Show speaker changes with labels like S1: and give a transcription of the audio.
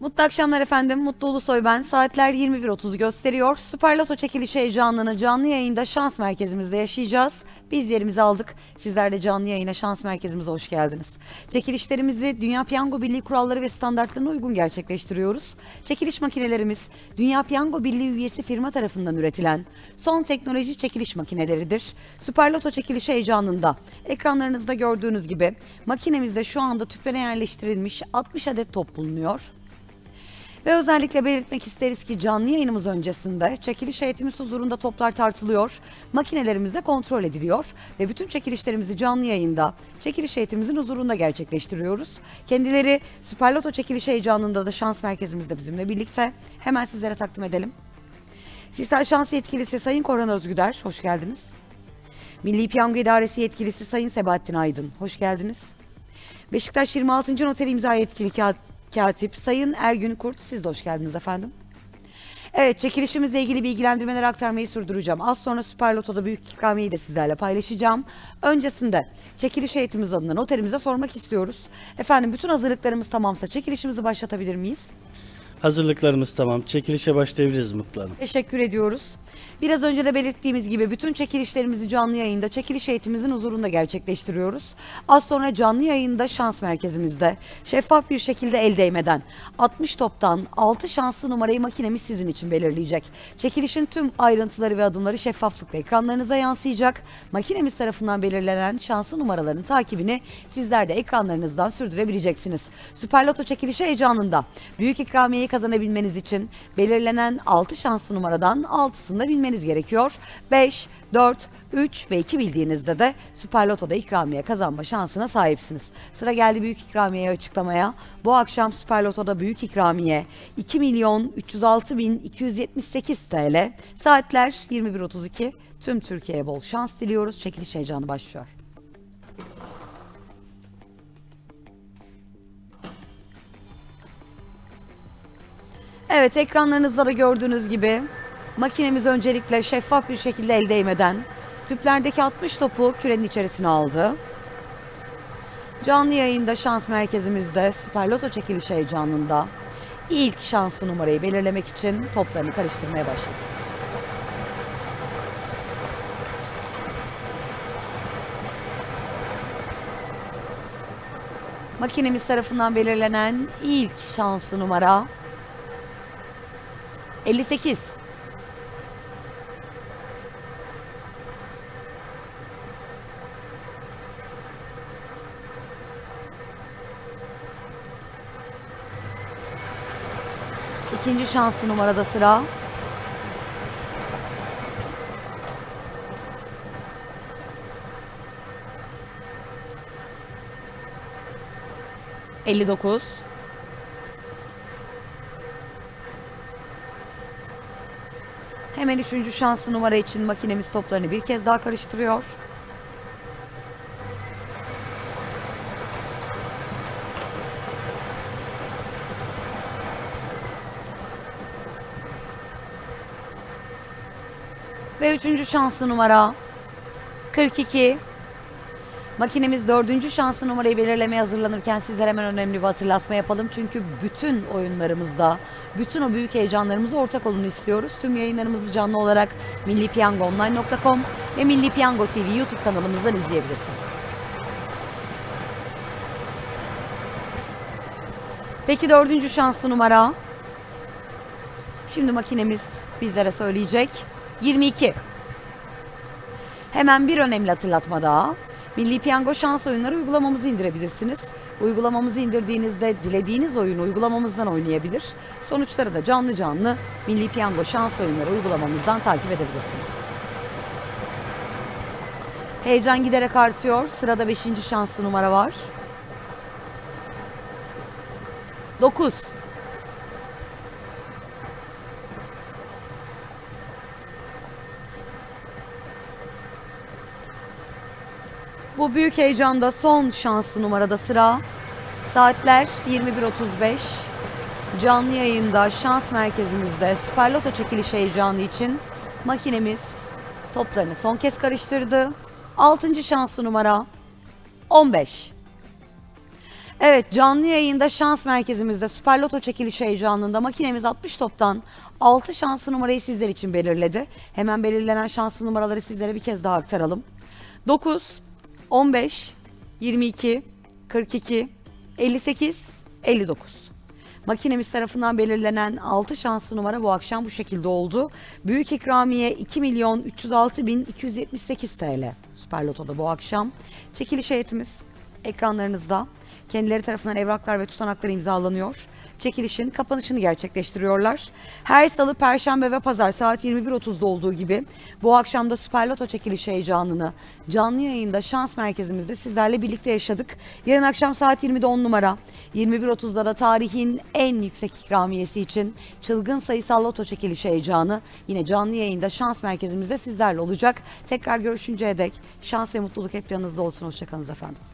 S1: Mutlu akşamlar efendim. Mutlu Ulusoy ben. Saatler 21.30 gösteriyor. Süper Loto çekilişi heyecanını canlı yayında şans merkezimizde yaşayacağız. Biz yerimizi aldık. Sizler de canlı yayına şans merkezimize hoş geldiniz. Çekilişlerimizi Dünya Piyango Birliği kuralları ve standartlarına uygun gerçekleştiriyoruz. Çekiliş makinelerimiz Dünya Piyango Birliği üyesi firma tarafından üretilen son teknoloji çekiliş makineleridir. Süper Loto çekilişi heyecanında ekranlarınızda gördüğünüz gibi makinemizde şu anda tüplere yerleştirilmiş 60 adet top bulunuyor. Ve özellikle belirtmek isteriz ki canlı yayınımız öncesinde çekiliş heyetimiz huzurunda toplar tartılıyor, makinelerimiz de kontrol ediliyor ve bütün çekilişlerimizi canlı yayında çekiliş heyetimizin huzurunda gerçekleştiriyoruz. Kendileri Süper Loto çekiliş heyecanında da şans merkezimizde bizimle birlikte hemen sizlere takdim edelim. Sisal Şans Yetkilisi Sayın Korhan Özgüder, hoş geldiniz. Milli Piyango İdaresi Yetkilisi Sayın Sebahattin Aydın, hoş geldiniz. Beşiktaş 26. Noter İmza Yetkili Katip Sayın Ergün Kurt, siz de hoş geldiniz efendim. Evet çekilişimizle ilgili bilgilendirmeleri aktarmayı sürdüreceğim. Az sonra Süper Loto'da büyük ikramiyeyi de sizlerle paylaşacağım. Öncesinde çekiliş heyetimiz adına noterimize sormak istiyoruz. Efendim bütün hazırlıklarımız tamamsa çekilişimizi başlatabilir miyiz?
S2: Hazırlıklarımız tamam. Çekilişe başlayabiliriz Mutlu Hanım.
S1: Teşekkür ediyoruz. Biraz önce de belirttiğimiz gibi bütün çekilişlerimizi canlı yayında çekiliş heyetimizin huzurunda gerçekleştiriyoruz. Az sonra canlı yayında şans merkezimizde şeffaf bir şekilde el değmeden 60 toptan 6 şanslı numarayı makinemiz sizin için belirleyecek. Çekilişin tüm ayrıntıları ve adımları şeffaflıkla ekranlarınıza yansıyacak. Makinemiz tarafından belirlenen şanslı numaraların takibini sizler de ekranlarınızdan sürdürebileceksiniz. Süper Loto çekilişi heyecanında büyük ikramiyeyi kazanabilmeniz için belirlenen 6 şanslı numaradan 6'sını da bilmeniz gerekiyor. 5, 4, 3 ve 2 bildiğinizde de Süper Loto'da ikramiye kazanma şansına sahipsiniz. Sıra geldi büyük ikramiyeyi açıklamaya. Bu akşam Süper Loto'da büyük ikramiye 2 milyon 306 bin 278 TL. Saatler 21.32. Tüm Türkiye'ye bol şans diliyoruz. Çekiliş heyecanı başlıyor. Evet ekranlarınızda da gördüğünüz gibi makinemiz öncelikle şeffaf bir şekilde el değmeden tüplerdeki 60 topu kürenin içerisine aldı. Canlı yayında şans merkezimizde Süper Loto çekiliş heyecanında ilk şanslı numarayı belirlemek için toplarını karıştırmaya başladı. Makinemiz tarafından belirlenen ilk şanslı numara 58. İkinci şanslı numarada sıra. Elli dokuz. Hemen üçüncü şanslı numara için makinemiz toplarını bir kez daha karıştırıyor. Ve üçüncü şanslı numara 42. Makinemiz dördüncü şanslı numarayı belirlemeye hazırlanırken sizlere hemen önemli bir hatırlatma yapalım. Çünkü bütün oyunlarımızda, bütün o büyük heyecanlarımıza ortak olun istiyoruz. Tüm yayınlarımızı canlı olarak millipiyangoonline.com ve Milli Piyango TV YouTube kanalımızdan izleyebilirsiniz. Peki dördüncü şanslı numara? Şimdi makinemiz bizlere söyleyecek. 22. Hemen bir önemli hatırlatma daha. Milli Piyango şans oyunları uygulamamızı indirebilirsiniz. Uygulamamızı indirdiğinizde dilediğiniz oyunu uygulamamızdan oynayabilir. Sonuçları da canlı canlı Milli Piyango şans oyunları uygulamamızdan takip edebilirsiniz. Heyecan giderek artıyor. Sırada 5. şanslı numara var. 9. Bu büyük heyecanda son şanslı numarada sıra. Saatler 21.35. Canlı yayında şans merkezimizde Süper Loto çekiliş heyecanı için makinemiz toplarını son kez karıştırdı. 6. şanslı numara 15. Evet canlı yayında şans merkezimizde Süper Loto çekilişi heyecanında makinemiz 60 toptan 6 şanslı numarayı sizler için belirledi. Hemen belirlenen şanslı numaraları sizlere bir kez daha aktaralım. 9, 15, 22, 42, 58, 59. Makinemiz tarafından belirlenen 6 şanslı numara bu akşam bu şekilde oldu. Büyük ikramiye 2 milyon 306 bin 278 TL Süper Loto'da bu akşam. Çekiliş heyetimiz ekranlarınızda. Kendileri tarafından evraklar ve tutanaklar imzalanıyor. Çekilişin kapanışını gerçekleştiriyorlar. Her salı, perşembe ve pazar saat 21.30'da olduğu gibi bu akşam da Süper Loto çekilişi heyecanını canlı yayında şans merkezimizde sizlerle birlikte yaşadık. Yarın akşam saat 20'de 10 numara, 21.30'da da tarihin en yüksek ikramiyesi için çılgın sayısal loto çekilişi heyecanı yine canlı yayında şans merkezimizde sizlerle olacak. Tekrar görüşünceye dek şans ve mutluluk hep yanınızda olsun. Hoşçakalınız efendim.